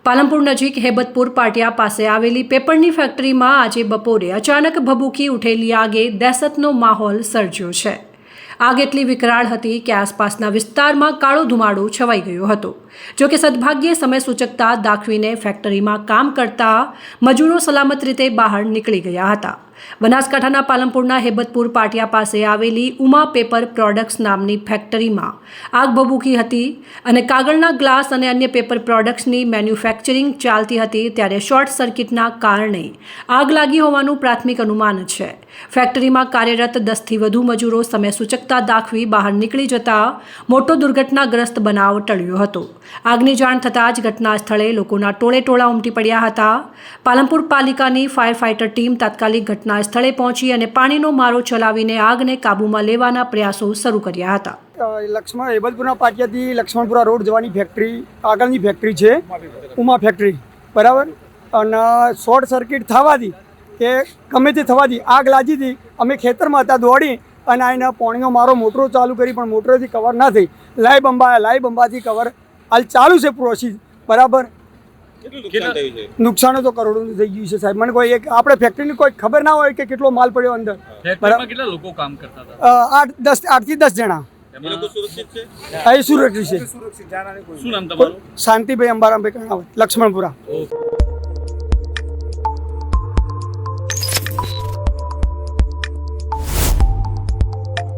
પાલનપુર નજીક હેબતપુર પાટિયા પાસે આવેલી પેપરની ફેક્ટરીમાં આજે બપોરે અચાનક ભભૂકી ઉઠેલી આગે દહેશતનો માહોલ સર્જ્યો છે. આગ એટલી વિકરાળ હતી કે આસપાસના વિસ્તારમાં કાળો ધુમાડો છવાઈ ગયો હતો. જો કે સદભાગ્યે સમય સૂચકતા દાખવીને ફેક્ટરીમાં કામ કરતા મજૂરો સલામત રીતે બહાર નીકળી ગયા હતા. બનાસકાંઠાના પાલનપુરના હેબતપુર પાટિયા પાસે આવેલી ઉમા પેપર પ્રોડક્ટ્સ નામની ફેક્ટરીમાં આગ ભભૂકી હતી અને કાગળના ગ્લાસ અને અન્ય પેપર પ્રોડક્ટ્સની મેન્યુફેક્ચરિંગ ચાલતી હતી ત્યારે શોર્ટ સર્કિટના કારણે આગ લાગી હોવાનું પ્રાથમિક અનુમાન છે. ફેક્ટરીમાં કાર્યરત દસથી વધુ મજૂરો સમય સૂચકતા દાખવી બહાર નીકળી જતા મોટો દુર્ઘટનાગ્રસ્ત બનાવ ટળ્યો હતો. આગની જાણ થતાં જ ઘટના સ્થળે લોકોના ટોળે ટોળા ઉમટી પડ્યા હતા. પાલનપુર પાલિકાની ફાયર ફાઇટર ટીમ તાત્કાલિક ઘટના સ્થળે પહોંચી અને પાણીનો મારો ચલાવીને આગને કાબૂમાં લેવાના પ્રયાસો શરૂ કર્યા હતા. લક્ષ્મણ હેબલપુરના પાટિયાથી લક્ષ્મણપુરા રોડ જવાની ફેક્ટરી, આગળની ફેક્ટરી છે, ઉમા ફેક્ટરી. બરાબર? અને શોર્ટ સર્કિટ થવાથી કે ગમે તે થવાથી આગ લાગી હતી. અમે ખેતરમાં હતા દોડી અને આને પાણીનો મારો મોટરો ચાલુ કરી, પણ મોટરથી કવર ના થઈ. લાઈવ બંબા લાઈવ બંબાથી કવર હાલ ચાલુ છે પ્રોસીસ બરાબર? નુકસાન થયું છે? નુકસાન તો કરોડોનું થઈ ગયું છે સાહેબ. મને કોઈ એક આપણે ફેક્ટરીની કોઈ ખબર ના હોય કે કેટલો માલ પડ્યો અંદર. ફેક્ટરીમાં કેટલા લોકો કામ કરતા હતા? આઠ દસ આઠથી દસ જણા. સુરક્ષિત છે? શાંતિભાઈ અંબારામભાઈ લક્ષ્મણપુરા.